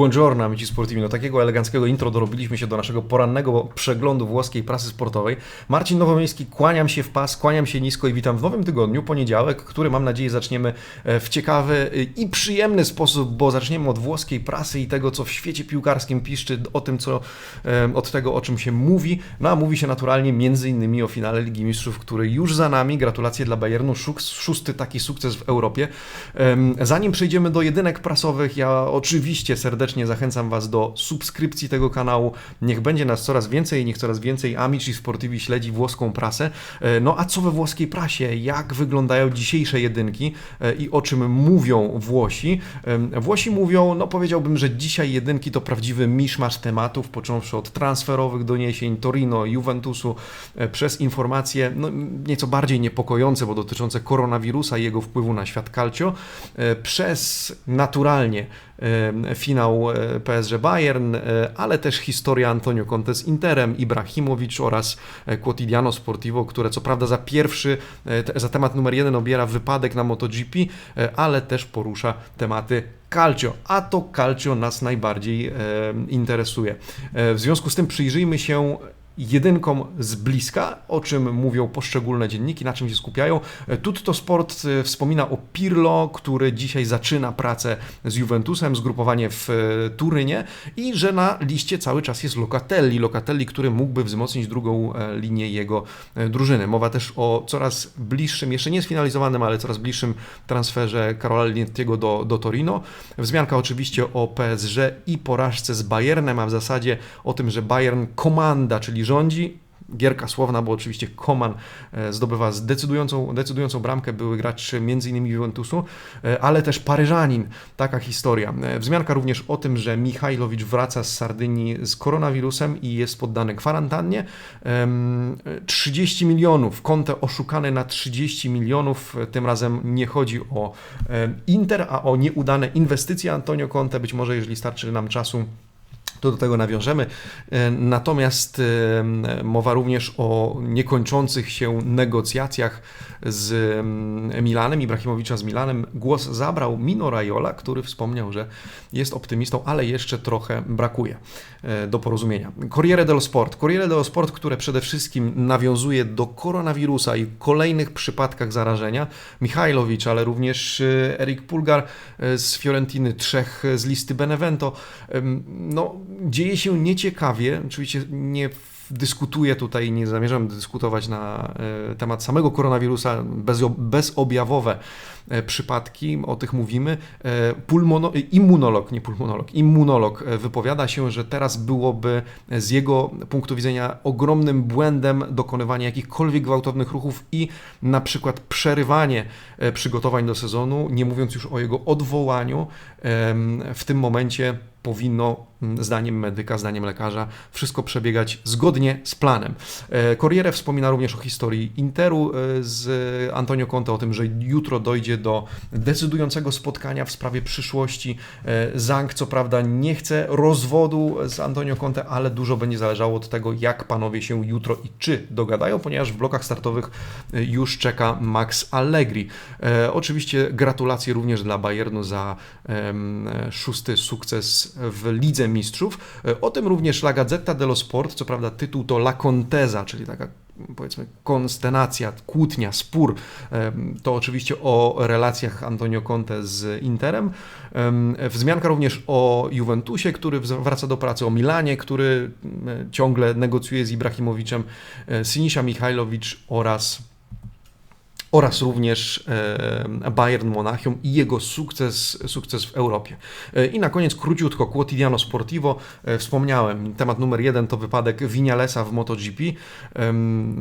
Buongiorno, amici sportivi. No takiego eleganckiego intro dorobiliśmy się do naszego porannego przeglądu włoskiej prasy sportowej. Marcin Nowomiejski, kłaniam się w pas, kłaniam się nisko i witam w nowym tygodniu, poniedziałek, który mam nadzieję zaczniemy e, w ciekawy e, i przyjemny sposób, bo zaczniemy od włoskiej prasy i tego, co w świecie piłkarskim piszczy, o tym, co, e, od tego, o czym się mówi. No a mówi się naturalnie między innymi o finale Ligi Mistrzów, który już za nami. Gratulacje dla Bayernu, szósty taki sukces w Europie. Zanim przejdziemy do jedynek prasowych, ja oczywiście serdecznie zachęcam Was do subskrypcji tego kanału. Niech będzie nas coraz więcej, niech coraz więcej Amici Sportivi śledzi włoską prasę. E, no a co we włoskiej prasie? Jak wyglądają dzisiejsze jedynki e, i o czym mówią Włosi? E, Włosi mówią, no powiedziałbym, że dzisiaj jedynki to prawdziwy miszmasz tematów, począwszy od transferowych doniesień Torino, Juventusu, przez informacje no, nieco bardziej niepokojące, bo dotyczące koronawirusa i jego wpływu na świat calcio, przez naturalnie finał e, PSG Bayern, e, ale też historia Antonio Conte z Interem, Ibrahimowicz oraz e, Quotidiano Sportivo, które co prawda za pierwszy, za temat numer jeden obiera wypadek na MotoGP, ale też porusza tematy calcio, a to calcio nas najbardziej interesuje. W związku z tym przyjrzyjmy się jedynką z bliska, o czym mówią poszczególne dzienniki, na czym się skupiają. Tutto Sport e, wspomina o Pirlo, który dzisiaj zaczyna pracę z Juventusem, zgrupowanie w e, Turynie i że na liście cały czas jest Locatelli, Locatelli, który mógłby wzmocnić drugą e, linię jego drużyny. Mowa też o coraz bliższym, jeszcze nie sfinalizowanym, ale coraz bliższym transferze Karola Liniettiego do, do Torino. Wzmianka oczywiście o PSG i porażce z Bayernem, a w zasadzie o tym, że Bayern komanda, czyli rządzi. Gierka słowna, bo oczywiście Koman e, zdobywa decydującą, decydującą bramkę, były gracz m.in. Juventusu, e, ale też Paryżanin. Taka historia. E, wzmianka również o tym, że Michajlowicz wraca z Sardynii z koronawirusem i jest poddany kwarantannie. 30 milionów, konto oszukane na 30 milionów. Tym razem nie chodzi o Inter, a o nieudane inwestycje Antonio Conte. Być może, jeżeli starczy nam czasu, to do tego nawiążemy. E, natomiast e, mowa również o niekończących się negocjacjach z mm, Milanem, Ibrahimowicza z Milanem. Głos zabrał Mino Raiola, który wspomniał, że jest optymistą, ale jeszcze trochę brakuje e, do porozumienia. Corriere dello Sport. Corriere dello Sport, które przede wszystkim nawiązuje do koronawirusa i kolejnych przypadkach zarażenia. Michajlowicz, ale również Erik Pulgar z Fiorentiny, trzech z listy Benevento. No, dzieje się nieciekawie. Oczywiście nie dyskutuję tutaj, nie zamierzam dyskutować na e, temat samego koronawirusa, bez, bezobjawowe e, przypadki, o tych mówimy. E, pulmono, immunolog, nie pulmonolog, immunolog wypowiada się, że teraz byłoby z jego punktu widzenia ogromnym błędem dokonywanie jakichkolwiek gwałtownych ruchów i na przykład przerywanie przygotowań do sezonu, nie mówiąc już o jego odwołaniu. W tym momencie powinno, mm, zdaniem medyka, zdaniem lekarza, wszystko przebiegać zgodnie z planem. E, Corriere wspomina również o historii Interu e, z Antonio Conte, o tym, że jutro dojdzie do decydującego spotkania w sprawie przyszłości. E, Zang, co prawda, nie chce rozwodu z Antonio Conte, ale dużo będzie zależało od tego, jak panowie się jutro i czy dogadają, ponieważ w blokach startowych już czeka Max Allegri. Oczywiście gratulacje również dla Bayernu za szósty sukces w Lidze Mistrzów. E, o tym również La Gazzetta dello Sport, co prawda tytuł to La Contesa, czyli taka powiedzmy konstenacja, kłótnia, spór. E, to oczywiście o relacjach Antonio Conte z Interem. E, wzmianka również o Juventusie, który wraca do pracy, o Milanie, który ciągle negocjuje z Ibrahimowiczem, Sinisza Michajlowicz oraz oraz również e, Bayern Monachium i jego sukces, sukces w Europie. E, I na koniec króciutko Quotidiano Sportivo. E, wspomniałem, temat numer jeden to wypadek Vinalesa w MotoGP.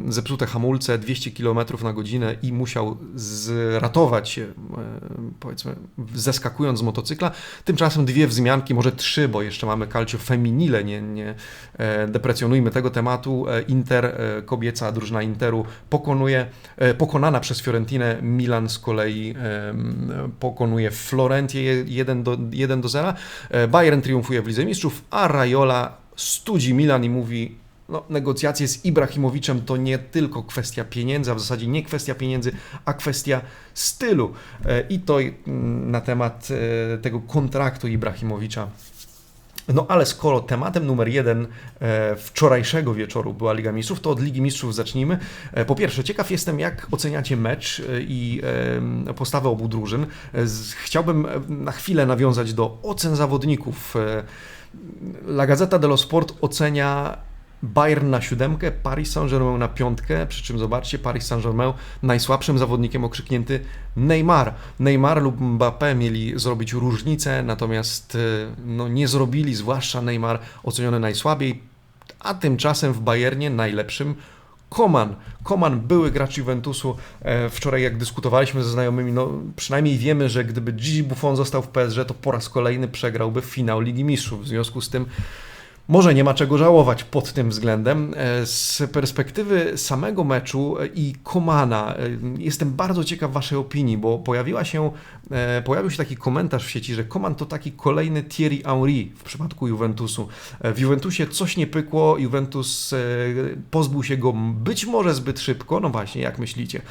Zepsute hamulce, 200 km na godzinę i musiał zratować się, powiedzmy, zeskakując z motocykla. Tymczasem dwie wzmianki, może trzy, bo jeszcze mamy Calcio Feminile, nie, nie deprecjonujmy tego tematu. Inter, kobieca drużyna Interu pokonuje, pokonana przez przez Fiorentinę. Milan z kolei pokonuje Florentię 1 do, 1 do 0. E, Bayern triumfuje w Lidze Mistrzów, a Raiola studzi Milan i mówi no, negocjacje z Ibrahimowiczem to nie tylko kwestia pieniędzy, a w zasadzie nie kwestia pieniędzy, a kwestia stylu. E, I to mm, na temat e, tego kontraktu Ibrahimowicza No ale skoro tematem numer jeden e, wczorajszego wieczoru była Liga Mistrzów, to od Ligi Mistrzów zacznijmy. E, po pierwsze, ciekaw jestem, jak oceniacie mecz e, i postawę obu drużyn. Chciałbym na chwilę nawiązać do ocen zawodników. La Gazzetta dello Sport ocenia Bayern na siódemkę, Paris Saint-Germain na piątkę, przy czym zobaczcie, Paris Saint-Germain najsłabszym zawodnikiem okrzyknięty Neymar. Neymar lub Mbappé mieli zrobić różnicę, natomiast e, no, nie zrobili, zwłaszcza Neymar oceniony najsłabiej, a tymczasem w Bayernie najlepszym Koman. Koman, były gracz Juventusu. E, Wczoraj jak dyskutowaliśmy ze znajomymi, no przynajmniej wiemy, że gdyby Gigi Buffon został w PSG, to po raz kolejny przegrałby finał Ligi Mistrzów. W związku z tym może nie ma czego żałować pod tym względem. E, Z perspektywy samego meczu e, i Komana e, jestem bardzo ciekaw Waszej opinii, bo pojawiła się, pojawił się taki komentarz w sieci, że Koman to taki kolejny Thierry Henry w przypadku Juventusu. W Juventusie coś nie pykło, Juventus pozbył się go być może zbyt szybko, no właśnie, jak myślicie?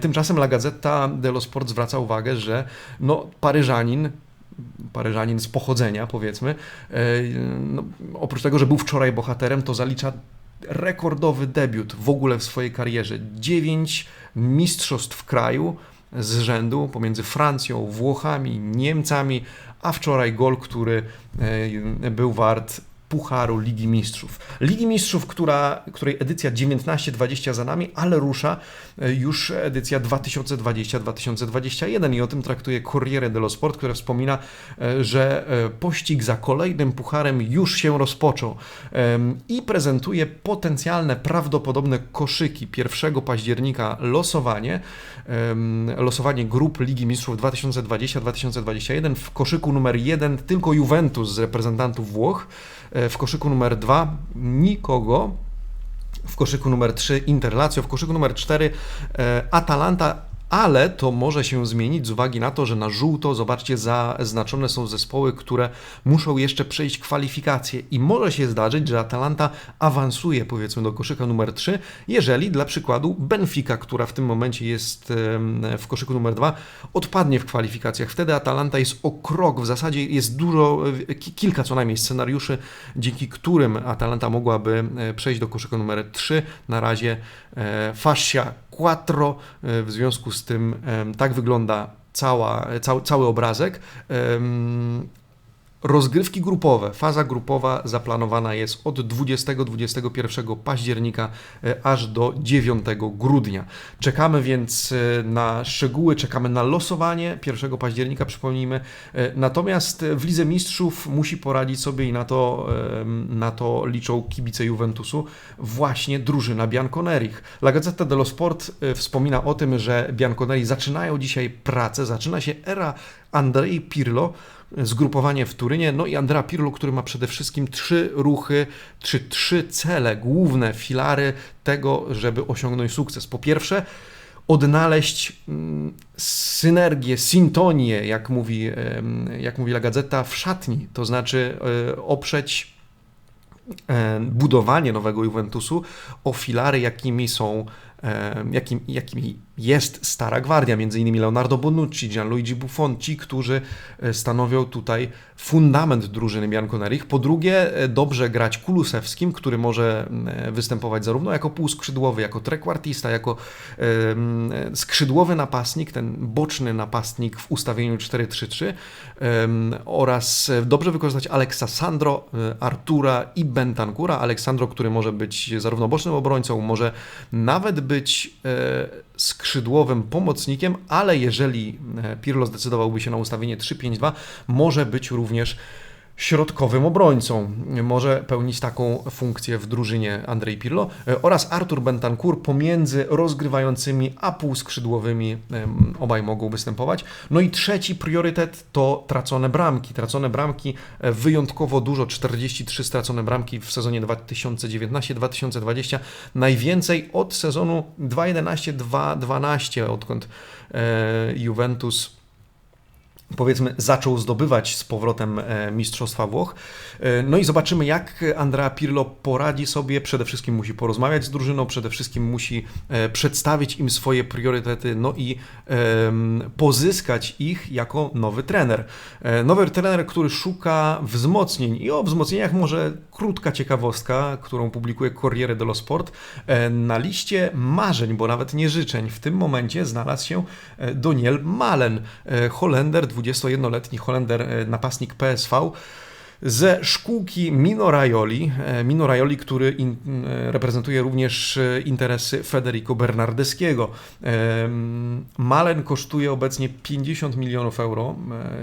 Tymczasem La Gazzetta dello Sport zwraca uwagę, że no, Paryżanin Paryżanin z pochodzenia, powiedzmy. E, No, oprócz tego, że był wczoraj bohaterem, to zalicza rekordowy debiut w ogóle w swojej karierze. Dziewięć mistrzostw kraju z rzędu pomiędzy Francją, Włochami, Niemcami, a wczoraj gol, który e, był wart Pucharu Ligi Mistrzów. Ligi Mistrzów, która, której edycja 19-20 za nami, ale rusza e, już edycja 2020-2021 i o tym traktuje Corriere dello Sport, które wspomina, e, że e, pościg za kolejnym pucharem już się rozpoczął. I prezentuje potencjalne, prawdopodobne koszyki 1 października losowanie, losowanie grup Ligi Mistrzów 2020-2021 w koszyku numer 1 tylko Juventus z reprezentantów Włoch, w koszyku numer 2 nikogo, w koszyku numer 3 Inter Lazio, w koszyku numer 4 e, Atalanta, ale to może się zmienić z uwagi na to, że na żółto, zobaczcie, zaznaczone są zespoły, które muszą jeszcze przejść kwalifikacje i może się zdarzyć, że Atalanta awansuje powiedzmy do koszyka numer 3, jeżeli dla przykładu Benfica, która w tym momencie jest w koszyku numer 2, odpadnie w kwalifikacjach. Wtedy Atalanta jest o krok, w zasadzie jest dużo, ki- kilka co najmniej scenariuszy, dzięki którym Atalanta mogłaby e, przejść do koszyka numer 3. Na razie e, fascia quattro, e, w związku z tym em, tak wygląda cała, cały, cały obrazek. Rozgrywki grupowe, faza grupowa zaplanowana jest od 20-21 października e, aż do 9 grudnia. Czekamy więc e, na szczegóły, czekamy na losowanie 1 października, przypomnijmy. E, Natomiast w Lidze Mistrzów musi poradzić sobie i na to, na to liczą kibice Juventusu właśnie drużyna Bianconerich. La Gazzetta dello Sport wspomina o tym, że Bianconeri zaczynają dzisiaj pracę, zaczyna się era Andrei Pirlo, zgrupowanie w Turynie, no i Andrea Pirlo, który ma przede wszystkim trzy ruchy, czy trzy cele, główne filary tego, żeby osiągnąć sukces. Po pierwsze, odnaleźć mm, synergię, sintonię, jak mówi, jak mówi La Gazzetta, w szatni, to znaczy e, oprzeć e, budowanie nowego Juventusu o filary, jakimi są jakim, jakimi jest stara gwardia, między innymi Leonardo Bonucci, Gianluigi Buffon, ci, którzy e, stanowią tutaj fundament drużyny Bianconerich. Po drugie, e, dobrze grać Kulusewskim, który może e, występować zarówno jako półskrzydłowy, jako trekwartista, jako skrzydłowy napastnik, ten boczny napastnik w ustawieniu 4-3-3 em, oraz dobrze wykorzystać Aleksa Sandro, Artura i Bentancura. Aleksandro, który może być zarówno bocznym obrońcą, może nawet być e, skrzydłowym pomocnikiem, ale jeżeli e, Pirlo zdecydowałby się na ustawienie 3-5-2, może być również środkowym obrońcą. Może pełnić taką funkcję w drużynie Andrzej Pirlo e, oraz Artur Bentancur pomiędzy rozgrywającymi a półskrzydłowymi obaj mogą występować. No i trzeci priorytet to tracone bramki. Tracone bramki e, wyjątkowo dużo, 43 stracone bramki w sezonie 2019-2020. Najwięcej od sezonu 2011-2012, odkąd e, Juventus powiedzmy, zaczął zdobywać z powrotem e, Mistrzostwa Włoch. E, no i zobaczymy, jak Andrea Pirlo poradzi sobie. Przede wszystkim musi porozmawiać z drużyną, przede wszystkim musi e, przedstawić im swoje priorytety, no i pozyskać ich jako nowy trener. Nowy trener, który szuka wzmocnień i o wzmocnieniach może krótka ciekawostka, którą publikuje Corriere dello Sport. Na liście marzeń, bo nawet nie życzeń, w tym momencie znalazł się Doniel Malen, Holender, 21-letni Holender, e, napastnik PSV ze szkółki Mino Raioli, e, który in, e, reprezentuje również interesy Federico Bernardeschiego. Malen kosztuje obecnie 50 milionów euro.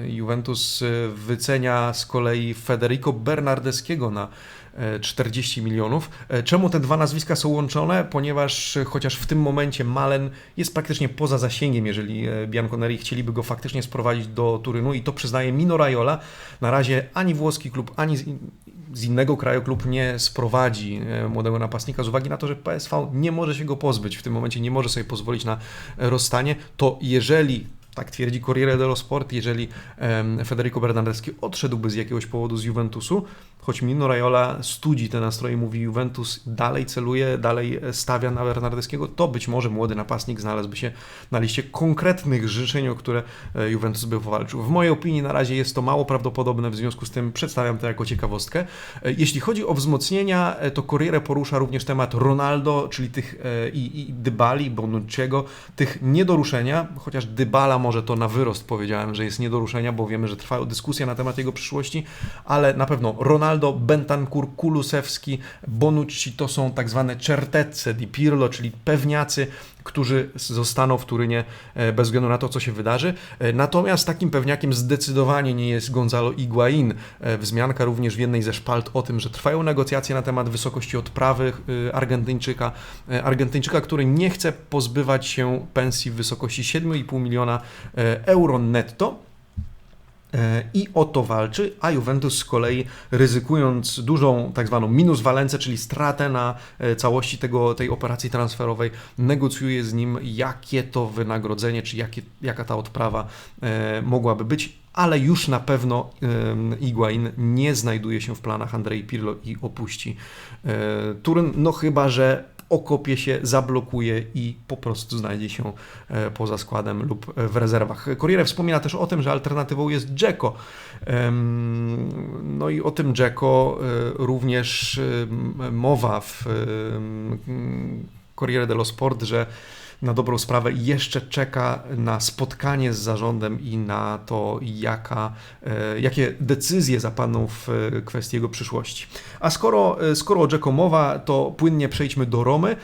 Juventus wycenia z kolei Federico Bernardeschiego na 40 milionów. E, czemu te dwa nazwiska są łączone? Ponieważ e, chociaż w tym momencie Malen jest praktycznie poza zasięgiem, jeżeli e, Bianconeri chcieliby go faktycznie sprowadzić do Turynu i to przyznaje Mino Raiola. Na razie ani włoski klub, ani z innego kraju klub nie sprowadzi młodego napastnika z uwagi na to, że PSV nie może się go pozbyć. W tym momencie nie może sobie pozwolić na rozstanie. To jeżeli tak twierdzi Corriere dello Sport, jeżeli Federico Bernardeschi odszedłby z jakiegoś powodu z Juventusu, choć Mino Raiola studzi te nastroje, mówi Juventus dalej celuje, dalej stawia na Bernardeskiego, to być może młody napastnik znalazłby się na liście konkretnych życzeń, o które e, Juventus by powalczył. W mojej opinii na razie jest to mało prawdopodobne, w związku z tym przedstawiam to jako ciekawostkę. E, jeśli chodzi o wzmocnienia, e, to Corriere porusza również temat Ronaldo, czyli tych i, i Dybali, Bonucciego, tych niedoruszenia, chociaż Dybala może to na wyrost powiedziałem, że jest niedoruszenia, bo wiemy, że trwają dyskusje na temat jego przyszłości, ale na pewno Ronaldo Bentancur, Kulusewski, Bonucci to są tak zwane certezze di Pirlo, czyli pewniacy, którzy zostaną w Turynie e, bez względu na to, co się wydarzy. E, natomiast takim pewniakiem zdecydowanie nie jest Gonzalo Higuain. E, wzmianka również w jednej ze szpalt o tym, że trwają negocjacje na temat wysokości odprawy Argentyńczyka. Argentyńczyka, który nie chce pozbywać się pensji w wysokości 7,5 miliona euro netto i o to walczy, a Juventus z kolei ryzykując dużą tak zwaną minuswalencję, czyli stratę na e, całości tego, tej operacji transferowej, negocjuje z nim jakie to wynagrodzenie, czy jakie, jaka ta odprawa e, mogłaby być. Ale już na pewno Iguain nie znajduje się w planach Andrei Pirlo i opuści Turyn, no chyba, że okopie się, zablokuje i po prostu znajdzie się e, poza składem lub w rezerwach. Corriere wspomina też o tym, że alternatywą jest Dzeko. No i o tym Dzeko e, również mowa w Corriere dello Sport, że na dobrą sprawę jeszcze czeka na spotkanie z zarządem i na to, jaka, e, jakie decyzje zapadną w e, kwestii jego przyszłości. A skoro, e, skoro o Jacko mowa, to płynnie przejdźmy do Romy.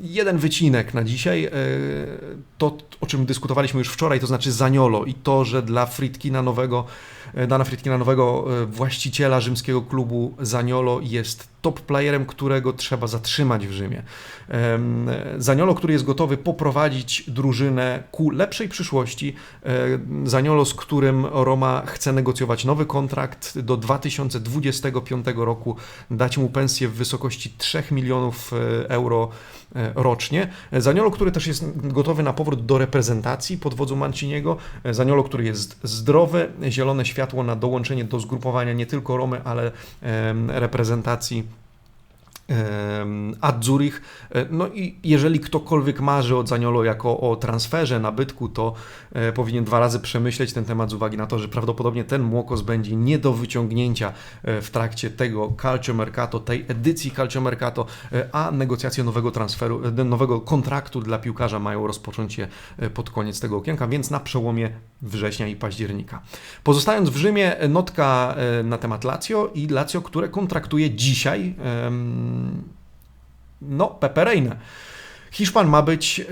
Jeden wycinek na dzisiaj, to o czym dyskutowaliśmy już wczoraj, to znaczy Zaniolo i to, że dla Fritkina nowego, Dana Fritkina nowego właściciela rzymskiego klubu Zaniolo jest top playerem, którego trzeba zatrzymać w Rzymie. Zaniolo, który jest gotowy poprowadzić drużynę ku lepszej przyszłości. Zaniolo, z którym Roma chce negocjować nowy kontrakt do 2025 roku, dać mu pensję w wysokości 3 milionów e, euro e, rocznie. Zaniolo, który też jest gotowy na powrót do reprezentacji pod wodzą Manciniego. Zaniolo, który jest zdrowy, zielone światło na dołączenie do zgrupowania nie tylko Romy, ale reprezentacji a Zurich, e, no i jeżeli ktokolwiek marzy o Zaniolo jako o transferze, nabytku, to e, powinien dwa razy przemyśleć ten temat z uwagi na to, że prawdopodobnie ten Młokos będzie nie do wyciągnięcia e, w trakcie tego Calcio Mercato, tej edycji Calcio Mercato, a negocjacje nowego transferu, nowego kontraktu dla piłkarza mają rozpocząć się pod koniec tego okienka, więc na przełomie września i października. Pozostając w Rzymie, notka na temat Lazio i Lazio, które kontraktuje dzisiaj no, Pepe Reina. Hiszpan ma być e,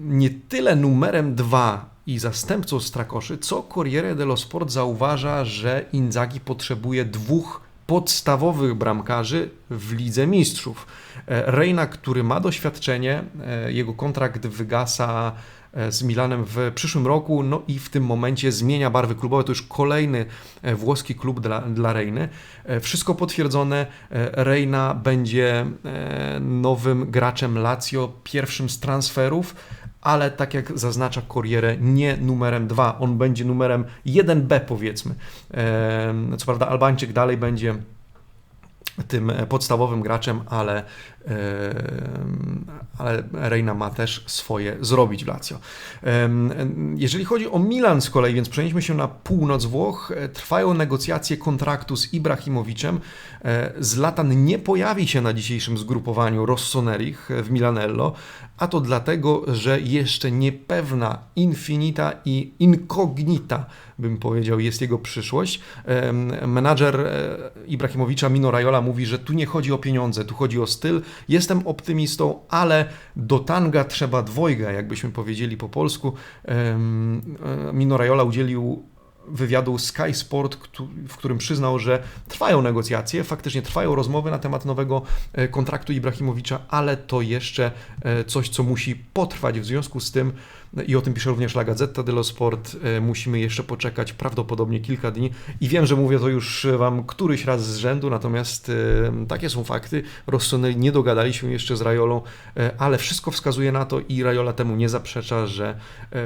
nie tyle numerem dwa i zastępcą Strakoszy, co Corriere dello Sport zauważa, że Inzaghi potrzebuje dwóch podstawowych bramkarzy w Lidze Mistrzów. E, Reina, który ma doświadczenie, e, jego kontrakt wygasa z Milanem w przyszłym roku, no i w tym momencie zmienia barwy klubowe. To już kolejny e, włoski klub dla, dla Reiny. E, wszystko potwierdzone. Reina będzie nowym graczem Lazio, pierwszym z transferów ale tak jak zaznacza Corriere, nie numerem 2, on będzie numerem 1B powiedzmy. Co prawda Albańczyk dalej będzie tym podstawowym graczem, ale ale Reina ma też swoje zrobić w Lazio. Jeżeli chodzi o Milan z kolei, więc przenieśmy się na północ Włoch, e, trwają negocjacje kontraktu z Ibrahimowiczem. E, Zlatan nie pojawi się na dzisiejszym zgrupowaniu Rossonerich w Milanello, a to dlatego, że jeszcze niepewna, infinita i incognita, bym powiedział, jest jego przyszłość. Menadżer e, Ibrahimowicza, Mino Raiola, mówi, że tu nie chodzi o pieniądze, tu chodzi o styl, Jestem optymistą, ale do tanga trzeba dwojga, jakbyśmy powiedzieli po polsku. E, Mino Raiola udzielił wywiadu Sky Sport, w którym przyznał, że trwają negocjacje, faktycznie trwają rozmowy na temat nowego e, kontraktu Ibrahimowicza, ale to jeszcze e, coś, co musi potrwać. W związku z tym i o tym pisze również La Gazzetta dello Sport. E, musimy jeszcze poczekać prawdopodobnie kilka dni i wiem, że mówię to już Wam któryś raz z rzędu, natomiast e, takie są fakty. Rossoneri nie dogadali się jeszcze z Rajolą, e, ale wszystko wskazuje na to i Rajola temu nie zaprzecza, że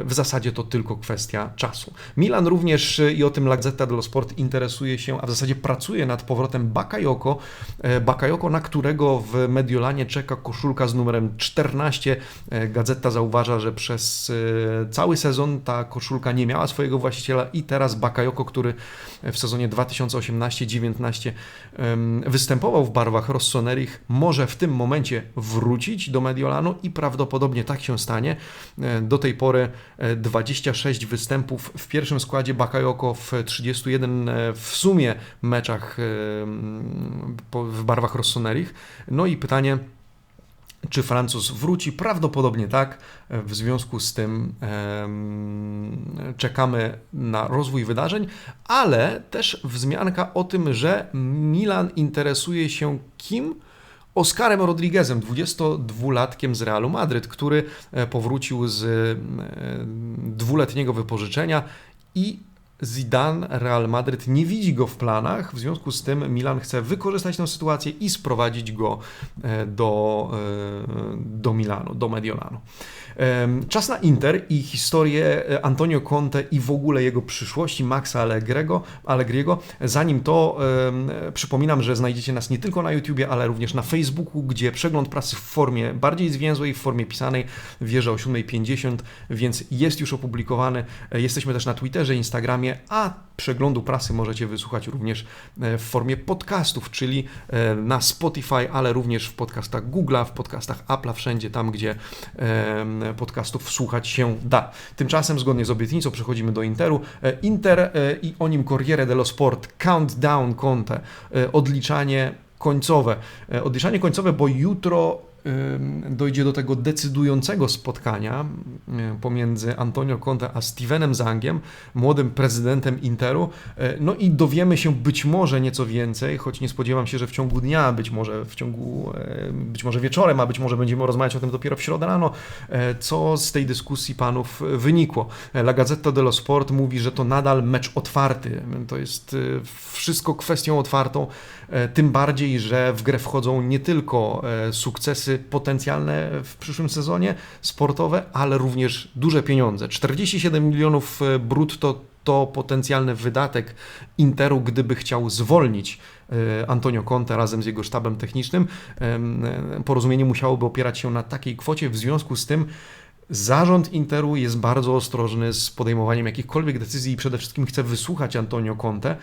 w zasadzie to tylko kwestia czasu. Milan również i o tym La Gazzetta dello Sport interesuje się, a w zasadzie pracuje nad powrotem Bakayoko. Bakayoko, na którego w Mediolanie czeka koszulka z numerem 14. Gazeta zauważa, że przez cały sezon ta koszulka nie miała swojego właściciela i teraz Bakayoko, który w sezonie 2018-19 występował w barwach Rossonerich, może w tym momencie wrócić do Mediolanu i prawdopodobnie tak się stanie. E, do tej pory 26 e, występów w pierwszym składzie Bakayoko w 31 w sumie meczach w barwach Rossonerich. No i pytanie, czy Francuz wróci? Prawdopodobnie tak. W związku z tym czekamy na rozwój wydarzeń, ale też wzmianka o tym, że Milan interesuje się kim? Oskarem Rodriguezem, 22-latkiem z Realu Madryt, który e, powrócił z e, dwuletniego wypożyczenia i Zidane, Real Madryt nie widzi go w planach, w związku z tym Milan chce wykorzystać tę sytuację i sprowadzić go e, do, e, do Milanu, do Mediolanu. Czas na Inter i historię e, Antonio Conte i w ogóle jego przyszłości, Maxa Allegriego, Allegriego. Zanim to przypominam, że znajdziecie nas nie tylko na YouTubie, ale również na Facebooku, gdzie przegląd prasy w formie bardziej zwięzłej, w formie pisanej wieża o 7.50, więc jest już opublikowany. Jesteśmy też na Twitterze, Instagramie, a przeglądu prasy możecie wysłuchać również e, w formie podcastów, czyli e, na Spotify, ale również w podcastach Google'a, w podcastach Apple'a, wszędzie tam, gdzie podcastów słuchać się da. Tymczasem, zgodnie z obietnicą, przechodzimy do Interu. E, Inter i o nim Corriere dello Sport, Countdown Conte, odliczanie końcowe. Odliczanie końcowe, bo jutro dojdzie do tego decydującego spotkania pomiędzy Antonio Conte a Stevenem Zangiem, młodym prezydentem Interu. E, no i dowiemy się być może nieco więcej, choć nie spodziewam się, że w ciągu dnia, być może w ciągu, e, być może wieczorem, a być może będziemy rozmawiać o tym dopiero w środę rano, e, co z tej dyskusji panów wynikło. La Gazzetta dello Sport mówi, że to nadal mecz otwarty. To jest wszystko kwestią otwartą, tym bardziej, że w grę wchodzą nie tylko sukcesy potencjalne w przyszłym sezonie sportowe, ale również duże pieniądze. 47 milionów e, brutto to potencjalny wydatek Interu, gdyby chciał zwolnić e, Antonio Conte razem z jego sztabem technicznym. E, porozumienie musiałoby opierać się na takiej kwocie, w związku z tym Zarząd Interu jest bardzo ostrożny z podejmowaniem jakichkolwiek decyzji i przede wszystkim chce wysłuchać Antonio Conte,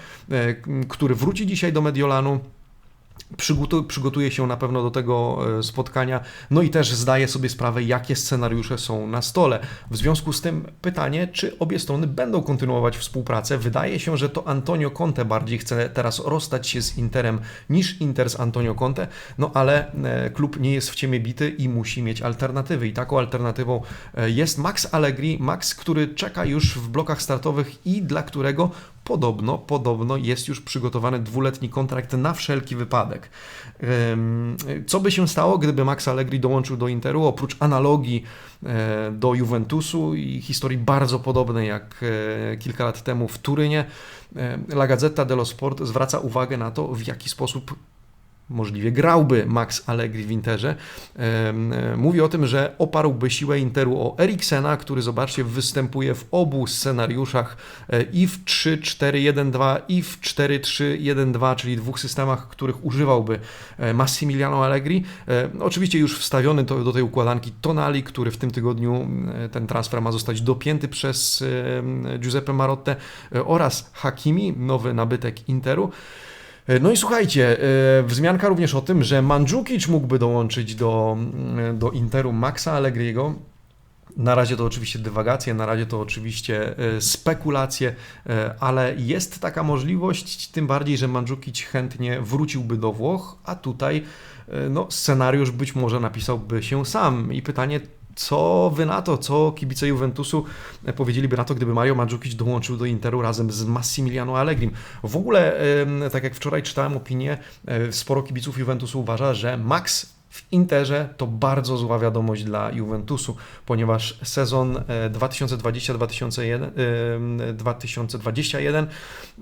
który wróci dzisiaj do Mediolanu przygotuje się na pewno do tego e, spotkania, no i też zdaje sobie sprawę, jakie scenariusze są na stole. W związku z tym pytanie, czy obie strony będą kontynuować współpracę. Wydaje się, że to Antonio Conte bardziej chce teraz rozstać się z Interem niż Inter z Antonio Conte, no ale e, klub nie jest w ciemię bity i musi mieć alternatywy i taką alternatywą e, jest Max Allegri, Max, który czeka już w blokach startowych i dla którego podobno, podobno jest już przygotowany dwuletni kontrakt na wszelki wypadek. Co by się stało, gdyby Max Allegri dołączył do Interu, oprócz analogii e, do Juventusu i historii bardzo podobnej jak e, kilka lat temu w Turynie, La Gazzetta dello Sport zwraca uwagę na to, w jaki sposób możliwie grałby Max Allegri w Interze. Mówi o tym, że oparłby siłę Interu o Eriksena, który zobaczcie występuje w obu scenariuszach e, i w 3-4-1-2 i w 4-3-1-2, czyli dwóch systemach, których używałby e, Massimiliano Allegri. E, oczywiście już wstawiony do tej układanki Tonali, który w tym tygodniu ten transfer ma zostać dopięty przez Giuseppe Marotte oraz Hakimi, nowy nabytek Interu. E, no i słuchajcie, e, wzmianka również o tym, że Mandzukic mógłby dołączyć do, mm, do Interu Maxa Allegriego. Na razie to oczywiście dywagacje, na razie to oczywiście e, spekulacje, ale jest taka możliwość, tym bardziej, że Mandzukic chętnie wróciłby do Włoch, a tutaj no, scenariusz być może napisałby się sam. I pytanie, co wy na to, co kibice Juventusu powiedzieliby na to, gdyby Mario Mandzukic dołączył do Interu razem z Massimiliano Allegrim? W ogóle, tak jak wczoraj czytałem opinię, e, sporo kibiców Juventusu uważa, że Max w Interze to bardzo zła wiadomość dla Juventusu, ponieważ sezon 2020-2021,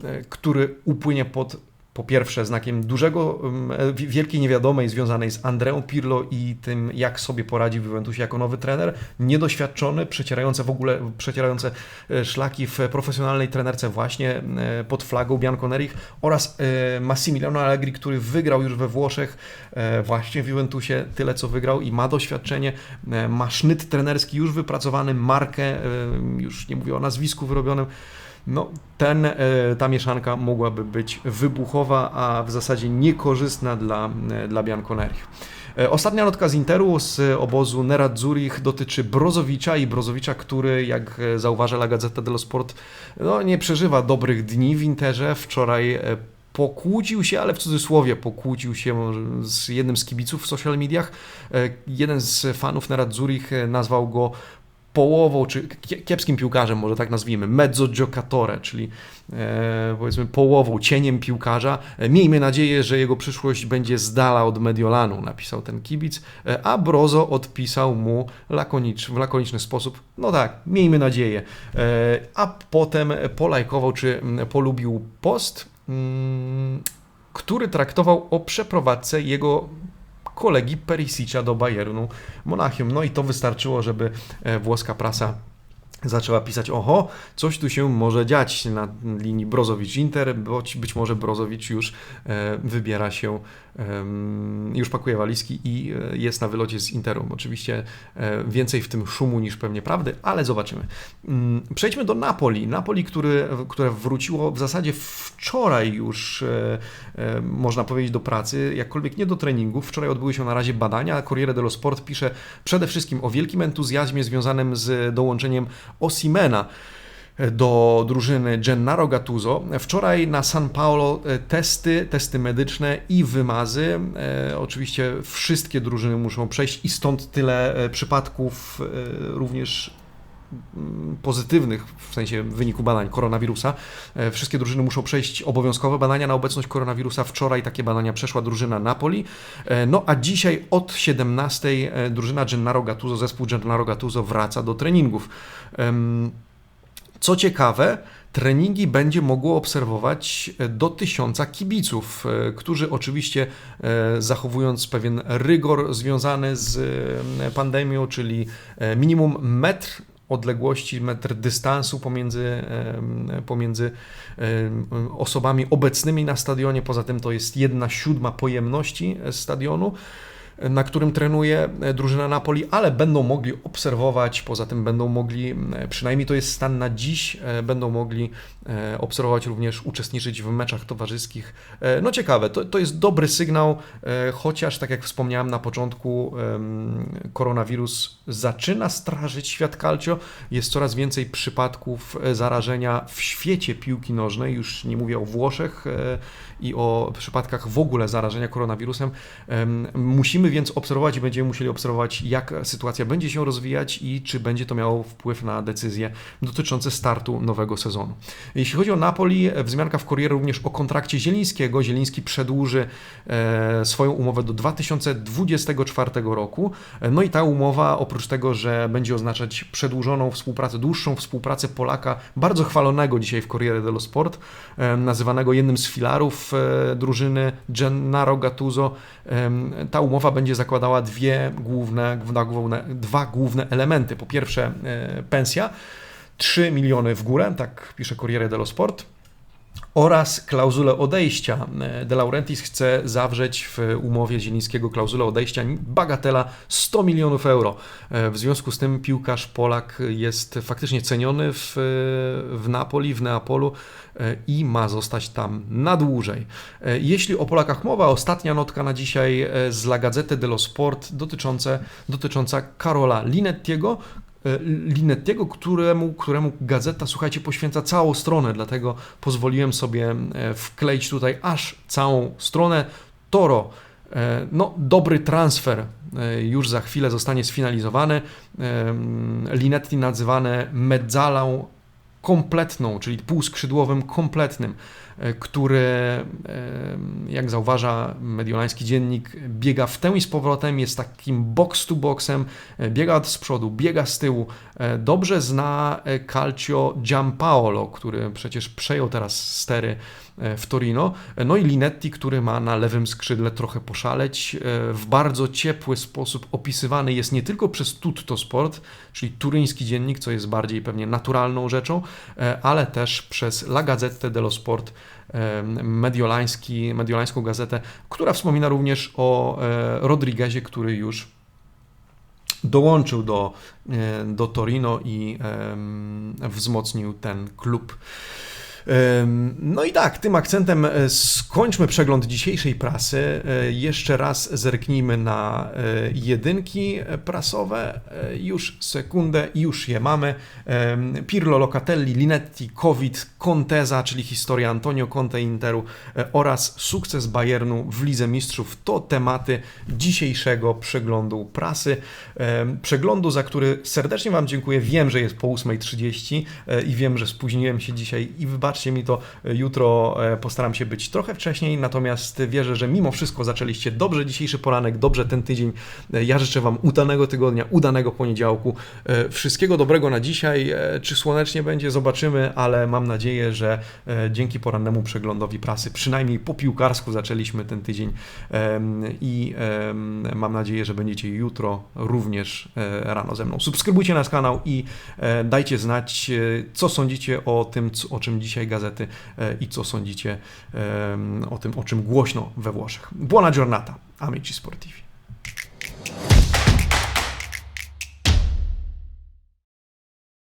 e, który upłynie pod po pierwsze znakiem dużego, e, wielkiej niewiadomej związanej z Andreą Pirlo i tym, jak sobie poradzi w Juventusie jako nowy trener, niedoświadczony, przecierający w ogóle, przecierające e, szlaki w profesjonalnej trenerce właśnie e, pod flagą Bianconerich oraz Massimiliano Allegri, który wygrał już we Włoszech właśnie w Juventusie tyle, co wygrał i ma doświadczenie, ma sznyt trenerski już wypracowany, markę, już nie mówię o nazwisku wyrobionym, no, ten, e, ta mieszanka mogłaby być wybuchowa, a w zasadzie niekorzystna dla, e, dla Bianconerich. E, ostatnia notka z Interu z obozu Nerazzurich dotyczy Brozowicza i Brozowicza, który, jak zauważa La Gazzetta dello Sport, no, nie przeżywa dobrych dni w Interze. Wczoraj pokłócił się, ale w cudzysłowie pokłócił się z jednym z kibiców w social mediach. Jeden z fanów Nerazzurich nazwał go połową, czy kiepskim piłkarzem, może tak nazwijmy, mezzo giocatore, czyli e, powiedzmy połową, cieniem piłkarza. E, miejmy nadzieję, że jego przyszłość będzie z dala od Mediolanu, napisał ten kibic, e, a Brozo odpisał mu lakonicz, w lakoniczny sposób, no tak, miejmy nadzieję. E, a potem polajkował, czy polubił post, mm, który traktował o przeprowadzce jego kolegi Perisicza do Bayernu Monachium. No i to wystarczyło, żeby e, włoska prasa zaczęła pisać, oho, coś tu się może dziać na linii Brozowicz-Inter, być, być może Brozowicz już e, wybiera się już pakuje walizki i e, jest na wylocie z Interu. Oczywiście e, więcej w tym szumu niż pewnie prawdy, ale zobaczymy. Mm, przejdźmy do Napoli. Napoli, który, które wróciło w zasadzie wczoraj już, można powiedzieć, do pracy, jakkolwiek nie do treningu. Wczoraj odbyły się na razie badania. Corriere dello Sport pisze przede wszystkim o wielkim entuzjazmie związanym z dołączeniem Osimena do drużyny Gennaro Gattuso. Wczoraj na San Paolo e, testy, testy medyczne i wymazy. E, oczywiście wszystkie drużyny muszą przejść i stąd tyle e, przypadków również pozytywnych w sensie wyniku badań koronawirusa. Wszystkie drużyny muszą przejść obowiązkowe badania na obecność koronawirusa. Wczoraj takie badania przeszła drużyna Napoli. No a dzisiaj od 17 drużyna Gennaro Gattuso, zespół Gennaro Gattuso wraca do treningów. Co ciekawe, treningi będzie mogło obserwować e, do tysiąca kibiców, e, którzy oczywiście e, zachowując pewien rygor związany z pandemią, czyli minimum metr odległości, metr dystansu pomiędzy, pomiędzy osobami obecnymi na stadionie. Poza tym to jest jedna siódma pojemności stadionu na którym trenuje e, drużyna Napoli, ale będą mogli obserwować, poza tym będą mogli, e, przynajmniej to jest stan na dziś, e, będą mogli obserwować również, uczestniczyć w meczach towarzyskich. No ciekawe, to, to jest dobry sygnał, chociaż tak jak wspomniałem na początku, koronawirus zaczyna strażyć świat calcio, jest coraz więcej przypadków zarażenia w świecie piłki nożnej, już nie mówię o Włoszech i o przypadkach w ogóle zarażenia koronawirusem. Musimy Musimy więc obserwować i będziemy musieli obserwować, jak sytuacja będzie się rozwijać i czy będzie to miało wpływ na decyzje dotyczące startu nowego sezonu. Jeśli chodzi o Napoli, wzmianka w Corriere również o kontrakcie Zielińskiego. Zieliński przedłuży e, swoją umowę do 2024 roku. No i ta umowa, oprócz tego, że będzie oznaczać przedłużoną współpracę, dłuższą współpracę Polaka, bardzo chwalonego dzisiaj w Corriere dello Sport, e, nazywanego jednym z filarów e, drużyny Gennaro Gattuso. Ta umowa będzie zakładała dwie główne, dwa główne elementy. Po pierwsze pensja, 3 miliony w górę, tak pisze Corriere dello Sport, oraz klauzulę odejścia. De Laurentiis chce zawrzeć w umowie Zielińskiego klauzulę odejścia bagatela 100 milionów euro. W związku z tym piłkarz Polak jest faktycznie ceniony w, w Napoli, w Neapolu i ma zostać tam na dłużej. Jeśli o Polakach mowa, ostatnia notka na dzisiaj z La Gazzetta dello Sport dotycząca Karola Linettiego, E, Linettiego, któremu, któremu gazeta, słuchajcie, poświęca całą stronę, dlatego pozwoliłem sobie e, wkleić tutaj aż całą stronę. Toro, e, no dobry transfer, już za chwilę zostanie sfinalizowany. Linetti nazywane mezzalą kompletną, czyli półskrzydłowym kompletnym. E, który, e, jak zauważa mediolański dziennik, biega w tę i z powrotem, jest takim box to boxem, e, biega z przodu, biega z tyłu. Dobrze zna Calcio Giampaolo, który przecież przejął teraz stery w Torino. No i Linetti, który ma na lewym skrzydle trochę poszaleć. W bardzo ciepły sposób opisywany jest nie tylko przez Tutto Sport, czyli turyński dziennik, co jest bardziej pewnie naturalną rzeczą, ale też przez La Gazzetta dello Sport, mediolański, mediolańską gazetę, która wspomina również o e, Rodriguezie, który już dołączył do, e, do Torino i wzmocnił ten klub. No i tak, tym akcentem e, skończmy przegląd dzisiejszej prasy. E, jeszcze raz zerknijmy na e, jedynki prasowe. Już sekundę, już je mamy. Pirlo, Locatelli, Linetti, Covid, Conteza, czyli historia Antonio Conte Interu oraz sukces Bayernu w Lidze Mistrzów to tematy dzisiejszego przeglądu prasy. Przeglądu, za który serdecznie Wam dziękuję. Wiem, że jest po 8.30 i wiem, że spóźniłem się dzisiaj i wybaczcie wybaczcie mi to, jutro e, postaram się być trochę wcześniej, natomiast wierzę, że mimo wszystko zaczęliście dobrze dzisiejszy poranek, dobrze ten tydzień. E, ja życzę Wam udanego tygodnia, udanego poniedziałku. E, wszystkiego dobrego na dzisiaj. Czy słonecznie będzie, zobaczymy, ale mam nadzieję, że dzięki porannemu przeglądowi prasy, przynajmniej po piłkarsku zaczęliśmy ten tydzień i mam nadzieję, że będziecie jutro również rano ze mną. Subskrybujcie nasz kanał i dajcie znać, co sądzicie o tym, o czym dzisiaj dzisiaj gazety e, i co sądzicie e, o tym, o czym głośno we Włoszech. Buona giornata, amici sportivi.